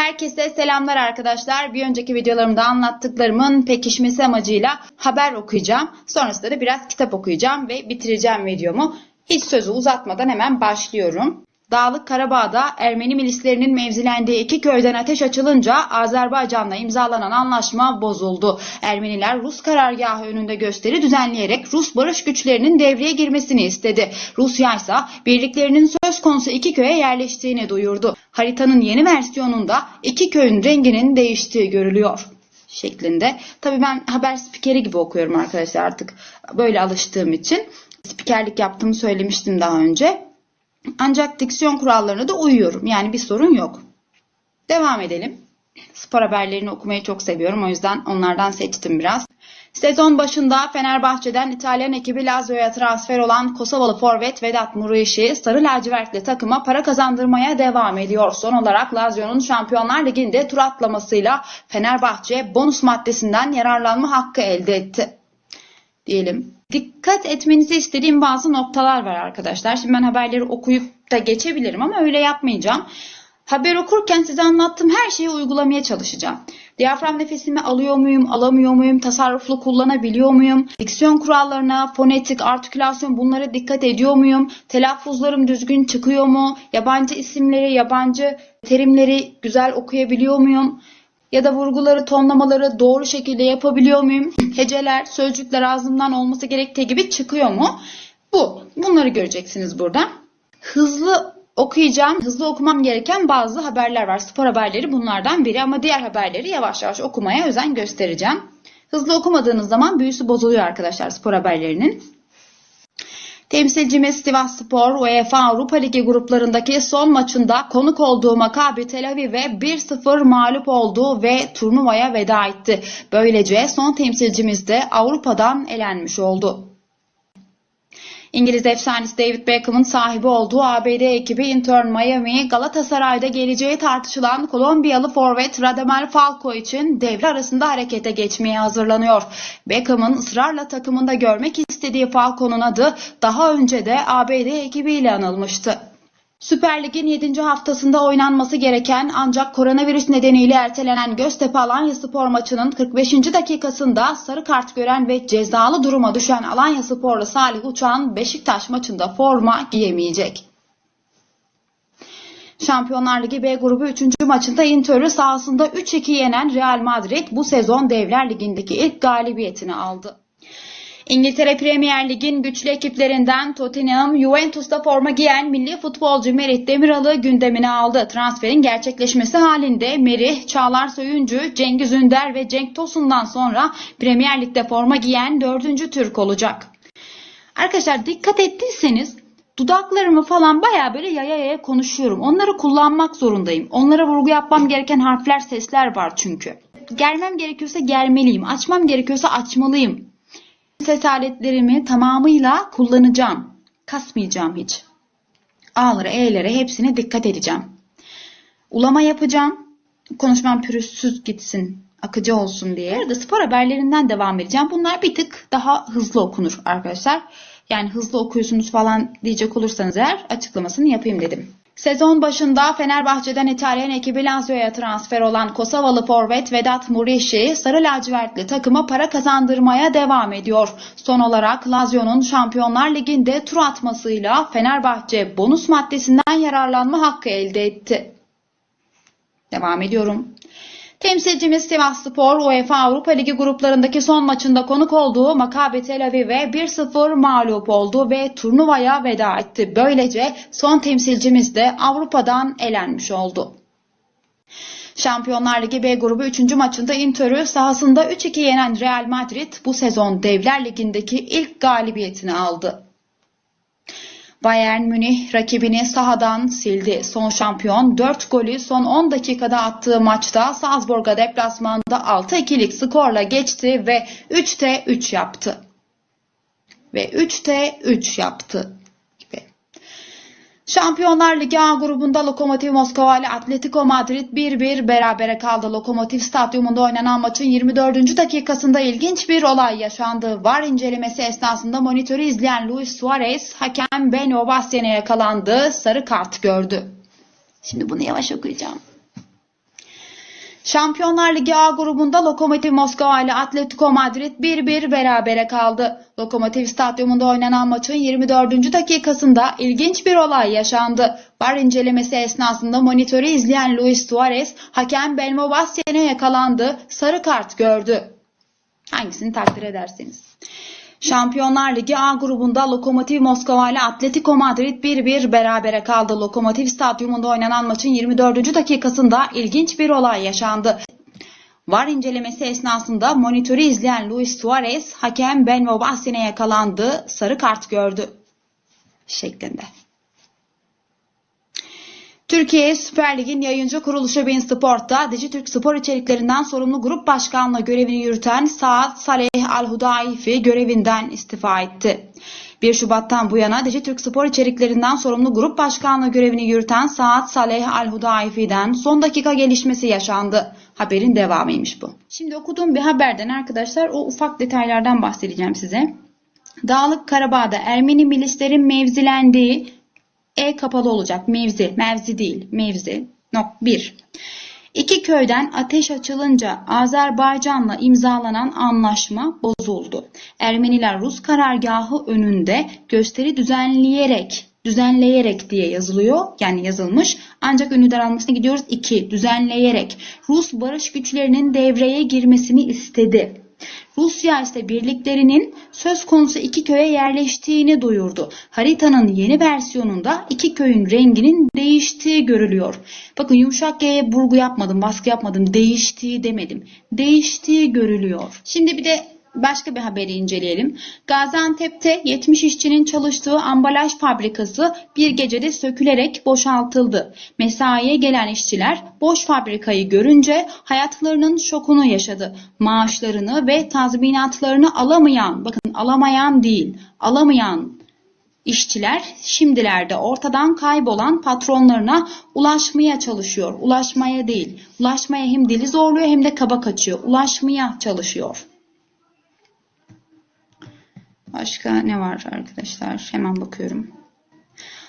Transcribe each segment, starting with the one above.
Herkese selamlar arkadaşlar. Bir önceki videolarımda anlattıklarımın pekişmesi amacıyla haber okuyacağım. Sonrasında da biraz kitap okuyacağım ve bitireceğim videomu. Hiç sözü uzatmadan hemen başlıyorum. Dağlık Karabağ'da Ermeni milislerinin mevzilendiği iki köyden ateş açılınca Azerbaycan'la imzalanan anlaşma bozuldu. Ermeniler Rus karargahı önünde gösteri düzenleyerek Rus barış güçlerinin devreye girmesini istedi. Rusya ise birliklerinin söz konusu iki köye yerleştiğini duyurdu. Haritanın yeni versiyonunda iki köyün renginin değiştiği görülüyor şeklinde. Tabii ben haber spikeri gibi okuyorum arkadaşlar artık böyle alıştığım için. Spikerlik yaptığımı söylemiştim daha önce. Ancak diksiyon kurallarına da uyuyorum. Yani bir sorun yok. Devam edelim. Spor haberlerini okumayı çok seviyorum. O yüzden onlardan seçtim biraz. Sezon başında Fenerbahçe'den İtalyan ekibi Lazio'ya transfer olan Kosovalı forvet Vedat Muriçi sarı lacivertli takıma para kazandırmaya devam ediyor. Son olarak Lazio'nun Şampiyonlar Ligi'nde tur atlamasıyla Fenerbahçe bonus maddesinden yararlanma hakkı elde etti. Diyelim. Dikkat etmenizi istediğim bazı noktalar var arkadaşlar. Şimdi ben haberleri okuyup da geçebilirim ama öyle yapmayacağım. Haber okurken size anlattığım her şeyi uygulamaya çalışacağım. Diyafram nefesimi alıyor muyum, alamıyor muyum, tasarruflu kullanabiliyor muyum, diksiyon kurallarına, fonetik, artikülasyon bunlara dikkat ediyor muyum, telaffuzlarım düzgün çıkıyor mu, yabancı isimleri, yabancı terimleri güzel okuyabiliyor muyum, ya da vurguları, tonlamaları doğru şekilde yapabiliyor muyum, heceler, sözcükler ağzımdan olması gerektiği gibi çıkıyor mu? Bu. Bunları göreceksiniz burada. Hızlı okuyacağım. Hızlı okumam gereken bazı haberler var. Spor haberleri bunlardan biri ama diğer haberleri yavaş yavaş okumaya özen göstereceğim. Hızlı okumadığınız zaman büyüsü bozuluyor arkadaşlar spor haberlerinin. Temsilcimiz Sivas Spor UEFA Avrupa Ligi gruplarındaki son maçında konuk olduğu Maccabi Tel Aviv'e 1-0 mağlup oldu ve turnuvaya veda etti. Böylece son temsilcimiz de Avrupa'dan elenmiş oldu. İngiliz efsanesi David Beckham'ın sahibi olduğu ABD ekibi Inter Miami, Galatasaray'da geleceği tartışılan Kolombiyalı forvet Radamel Falcao için devre arasında harekete geçmeye hazırlanıyor. Beckham'ın ısrarla takımında görmek istediği Falcao'nun adı daha önce de ABD ekibiyle anılmıştı. Süper Lig'in 7. haftasında oynanması gereken ancak koronavirüs nedeniyle ertelenen Göztepe Alanya Spor maçının 45. dakikasında sarı kart gören ve cezalı duruma düşen Alanya Sporlu Salih Uçan Beşiktaş maçında forma giyemeyecek. Şampiyonlar Ligi B grubu 3. maçında Inter'ü sahasında 3-2 yenen Real Madrid bu sezon Devler Ligi'ndeki ilk galibiyetini aldı. İngiltere Premier Lig'in güçlü ekiplerinden Tottenham, Juventus'ta forma giyen milli futbolcu Merih Demiral'ı gündemine aldı. Transferin gerçekleşmesi halinde Merih, Çağlar Soyuncu, Cengiz Ünder ve Cenk Tosun'dan sonra Premier Lig'de forma giyen dördüncü Türk olacak. Arkadaşlar dikkat ettiyseniz dudaklarımı falan baya böyle yaya yaya konuşuyorum. Onları kullanmak zorundayım. Onlara vurgu yapmam gereken harfler, sesler var çünkü. Germem gerekiyorsa germeliyim. Açmam gerekiyorsa açmalıyım. Ses aletlerimi tamamıyla kullanacağım. Kasmayacağım hiç. A'lara, E'lere hepsine dikkat edeceğim. Ulama yapacağım. Konuşmam pürüzsüz gitsin, akıcı olsun diye. Burada spor haberlerinden devam edeceğim. Bunlar bir tık daha hızlı okunur arkadaşlar. Yani hızlı okuyorsunuz falan diyecek olursanız eğer açıklamasını yapayım dedim. Sezon başında Fenerbahçe'den İtalyan ekibi Lazio'ya transfer olan Kosovalı forvet Vedat Muriçi sarı lacivertli takıma para kazandırmaya devam ediyor. Son olarak Lazio'nun Şampiyonlar Ligi'nde tur atmasıyla Fenerbahçe bonus maddesinden yararlanma hakkı elde etti. Devam ediyorum. Temsilcimiz Sivas Spor UEFA Avrupa Ligi gruplarındaki son maçında konuk olduğu Maccabi Tel Aviv'e 1-0 mağlup oldu ve turnuvaya veda etti. Böylece son temsilcimiz de Avrupa'dan elenmiş oldu. Şampiyonlar Ligi B grubu 3. maçında Inter'ü sahasında 3-2 yenen Real Madrid bu sezon Devler Ligi'ndeki ilk galibiyetini aldı. Bayern Münih rakibini sahadan sildi. Son şampiyon 4 golü son 10 dakikada attığı maçta Salzburg'a deplasmanda 6-2'lik skorla geçti ve 3'te 3 yaptı. Ve 3'te 3 yaptı. Şampiyonlar Ligi A grubunda Lokomotiv Moskova ile Atletico Madrid 1-1 berabere kaldı. Lokomotiv Stadyumunda oynanan maçın 24. dakikasında ilginç bir olay yaşandı. VAR incelemesi esnasında monitörü izleyen Luis Suarez hakem Beno Bastian'e yakalandı. Sarı kart gördü. Şimdi bunu yavaş okuyacağım. Şampiyonlar Ligi A grubunda Lokomotiv Moskova ile Atletico Madrid 1-1 berabere kaldı. Lokomotiv Stadyumunda oynanan maçın 24. dakikasında ilginç bir olay yaşandı. Var incelemesi esnasında monitörü izleyen Luis Suarez hakem Belmo Bastian'e yakalandı, sarı kart gördü. Hangisini takdir ederseniz. Şampiyonlar Ligi A grubunda Lokomotiv Moskova ile Atletico Madrid 1-1 berabere kaldı. Lokomotiv Stadyumunda oynanan maçın 24. dakikasında ilginç bir olay yaşandı. VAR incelemesi esnasında monitörü izleyen Luis Suarez hakem Benvo Bastian'e yakalandı, sarı kart gördü şeklinde. Türkiye Süper Lig'in yayıncı kuruluşu Bein Sport'ta Dijitürk Spor içeriklerinden sorumlu grup başkanlığı görevini yürüten Saad Saleh Al-Hudaifi görevinden istifa etti. 1 Şubat'tan bu yana Dijitürk Spor içeriklerinden sorumlu grup başkanlığı görevini yürüten Saad Saleh Al-Hudaifi'den son dakika gelişmesi yaşandı. Haberin devamıymış bu. Şimdi okuduğum bir haberden arkadaşlar o ufak detaylardan bahsedeceğim size. Dağlık Karabağ'da Ermeni milislerin mevzilendiği e kapalı olacak. Mevzi. Mevzi değil. Mevzi. Nok 1. İki köyden ateş açılınca Azerbaycan'la imzalanan anlaşma bozuldu. Ermeniler Rus karargahı önünde gösteri düzenleyerek düzenleyerek diye yazılıyor. Yani yazılmış. Ancak ünlü daralmasına gidiyoruz. 2. Düzenleyerek. Rus barış güçlerinin devreye girmesini istedi. Rusya ise birliklerinin söz konusu iki köye yerleştiğini duyurdu. Haritanın yeni versiyonunda iki köyün renginin değiştiği görülüyor. Bakın yumuşak G'ye vurgu yapmadım, baskı yapmadım, değiştiği demedim. Değiştiği görülüyor. Şimdi bir de başka bir haberi inceleyelim. Gaziantep'te 70 işçinin çalıştığı ambalaj fabrikası bir gecede sökülerek boşaltıldı. Mesaiye gelen işçiler boş fabrikayı görünce hayatlarının şokunu yaşadı. Maaşlarını ve tazminatlarını alamayan, bakın alamayan değil, alamayan işçiler şimdilerde ortadan kaybolan patronlarına ulaşmaya çalışıyor. Ulaşmaya değil. Ulaşmaya hem dili zorluyor hem de kaba kaçıyor. Ulaşmaya çalışıyor. Başka ne var arkadaşlar? Hemen bakıyorum.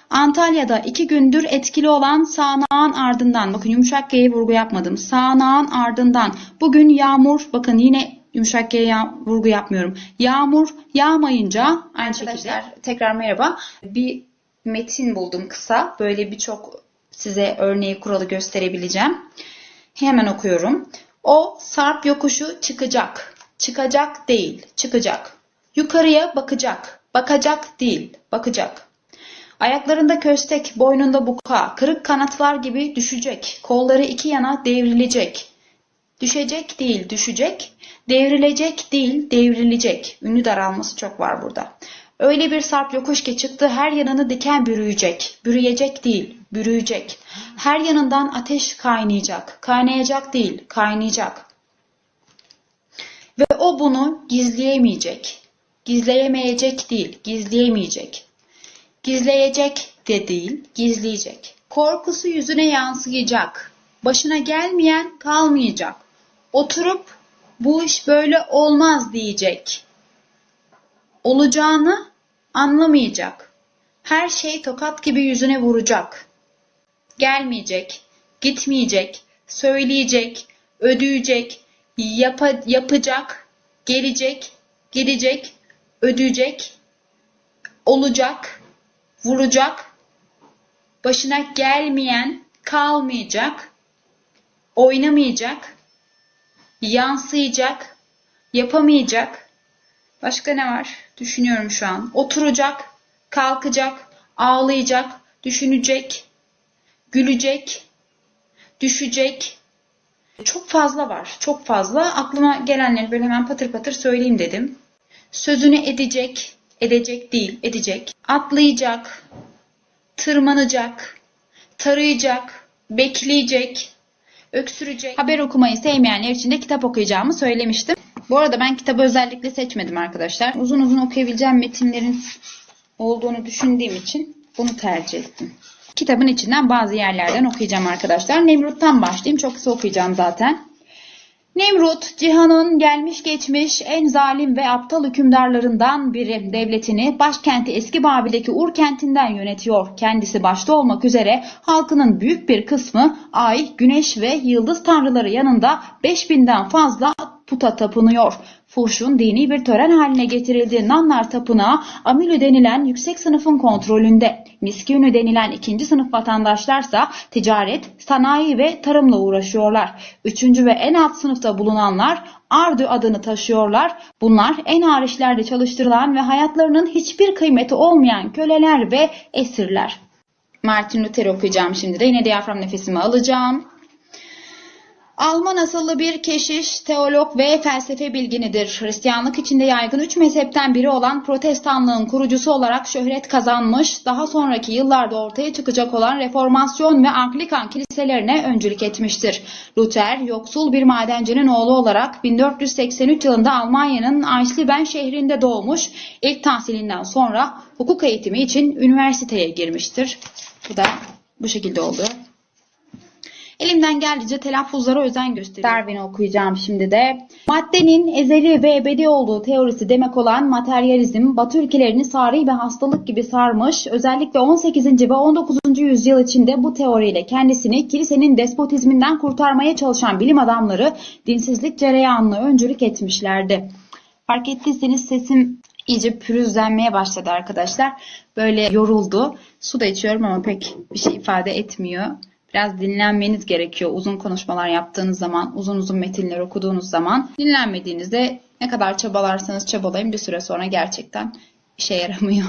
Antalya'da iki gündür etkili olan sağanağın ardından, bakın yumuşak G'ye vurgu yapmadım. Sağanağın ardından bugün yağmur, bakın yine yumuşak G'ye vurgu yapmıyorum. Yağmur yağmayınca aynı şekilde tekrar merhaba. Bir metin buldum kısa. Böyle birçok size örneği kuralı gösterebileceğim. Hemen okuyorum. O sarp yokuşu çıkacak. Çıkacak değil, çıkacak. Yukarıya bakacak. Bakacak değil, bakacak. Ayaklarında köstek, boynunda buka, kırık kanatlar gibi düşecek. Kolları iki yana devrilecek. Düşecek değil, düşecek. Devrilecek değil, devrilecek. Ünlü daralması çok var burada. Öyle bir sarp yokuş ki çıktı her yanını diken bürüyecek. Bürüyecek değil, bürüyecek. Her yanından ateş kaynayacak. Kaynayacak değil, kaynayacak. Ve o bunu gizleyemeyecek. Gizleyemeyecek değil, gizleyemeyecek. Gizleyecek de değil, gizleyecek. Korkusu yüzüne yansıyacak. Başına gelmeyen kalmayacak. Oturup bu iş böyle olmaz diyecek. Olacağını anlamayacak. Her şey tokat gibi yüzüne vuracak. Gelmeyecek, gitmeyecek, söyleyecek, ödeyecek, yapa, yapacak, gelecek, gidecek, ödeyecek, olacak, vuracak, başına gelmeyen kalmayacak, oynamayacak, yansıyacak, yapamayacak. Başka ne var? Düşünüyorum şu an. Oturacak, kalkacak, ağlayacak, düşünecek, gülecek, düşecek. Çok fazla var. Çok fazla. Aklıma gelenleri böyle hemen patır patır söyleyeyim dedim. Sözünü edecek, edecek değil, edecek. Atlayacak, tırmanacak, tarayacak, bekleyecek, öksürecek. Haber okumayı sevmeyenler için de kitap okuyacağımı söylemiştim. Bu arada ben kitabı özellikle seçmedim arkadaşlar. Uzun uzun okuyabileceğim metinlerin olduğunu düşündüğüm için bunu tercih ettim. Kitabın içinden bazı yerlerden okuyacağım arkadaşlar. Nemrut'tan başlayayım. Çok kısa okuyacağım zaten. Nemrut, cihanın gelmiş geçmiş en zalim ve aptal hükümdarlarından biri. Devletini başkenti Eski Babil'deki Ur kentinden yönetiyor. Kendisi başta olmak üzere halkının büyük bir kısmı ay, güneş ve yıldız tanrıları yanında 5000'den fazla puta tapınıyor. Fuhşun dini bir tören haline getirildiği Nannar Tapınağı Amilü denilen yüksek sınıfın kontrolünde. Miskünü denilen ikinci sınıf vatandaşlarsa ticaret, sanayi ve tarımla uğraşıyorlar. Üçüncü ve en alt sınıfta bulunanlar Ardü adını taşıyorlar. Bunlar en ağır işlerde çalıştırılan ve hayatlarının hiçbir kıymeti olmayan köleler ve esirler. Martin Luther okuyacağım şimdi de. Yine diyafram nefesimi alacağım. Alman asıllı bir keşiş, teolog ve felsefe bilginidir. Hristiyanlık içinde yaygın üç mezhepten biri olan protestanlığın kurucusu olarak şöhret kazanmış, daha sonraki yıllarda ortaya çıkacak olan reformasyon ve Anglikan kiliselerine öncülük etmiştir. Luther, yoksul bir madencinin oğlu olarak 1483 yılında Almanya'nın Eisleben şehrinde doğmuş, ilk tahsilinden sonra hukuk eğitimi için üniversiteye girmiştir. Bu da bu şekilde oluyor. Elimden geldiğince telaffuzlara özen gösteriyorum. Darwin'i okuyacağım şimdi de. Maddenin ezeli ve ebedi olduğu teorisi demek olan materyalizm, Batı ülkelerini sarı ve hastalık gibi sarmış. Özellikle 18. ve 19. yüzyıl içinde bu teoriyle kendisini kilisenin despotizminden kurtarmaya çalışan bilim adamları dinsizlik cereyanına öncülük etmişlerdi. Fark ettiyseniz sesim iyice pürüzlenmeye başladı arkadaşlar. Böyle yoruldu. Su da içiyorum ama pek bir şey ifade etmiyor. Biraz dinlenmeniz gerekiyor. Uzun konuşmalar yaptığınız zaman, uzun uzun metinler okuduğunuz zaman dinlenmediğinizde ne kadar çabalarsanız çabalayın bir süre sonra gerçekten işe yaramıyor.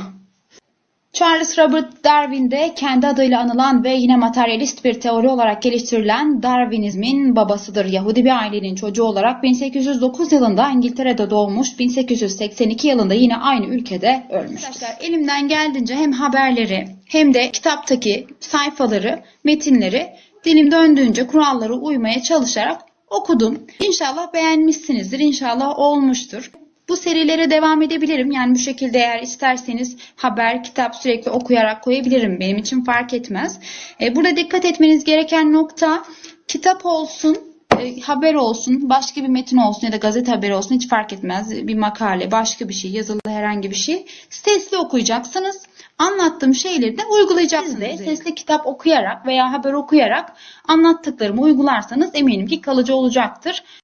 Charles Robert Darwin de kendi adıyla anılan ve yine materyalist bir teori olarak geliştirilen Darwinizmin babasıdır. Yahudi bir ailenin çocuğu olarak 1809 yılında İngiltere'de doğmuş, 1882 yılında yine aynı ülkede. Arkadaşlar elimden geldiğince hem haberleri hem de kitaptaki sayfaları, metinleri dilim döndüğünce kurallara uymaya çalışarak okudum. İnşallah beğenmişsinizdir, inşallah olmuştur. Bu serilere devam edebilirim. Yani bu şekilde eğer isterseniz haber, kitap sürekli okuyarak koyabilirim. Benim için fark etmez. E, burada dikkat etmeniz gereken nokta kitap olsun, e, haber olsun, başka bir metin olsun ya da gazete haberi olsun hiç fark etmez. Bir makale, başka bir şey, yazılı herhangi bir şey. Sesli okuyacaksınız. Anlattığım şeyleri de uygulayacaksınız. Siz de sesli kitap okuyarak veya haber okuyarak anlattıklarımı uygularsanız eminim ki kalıcı olacaktır.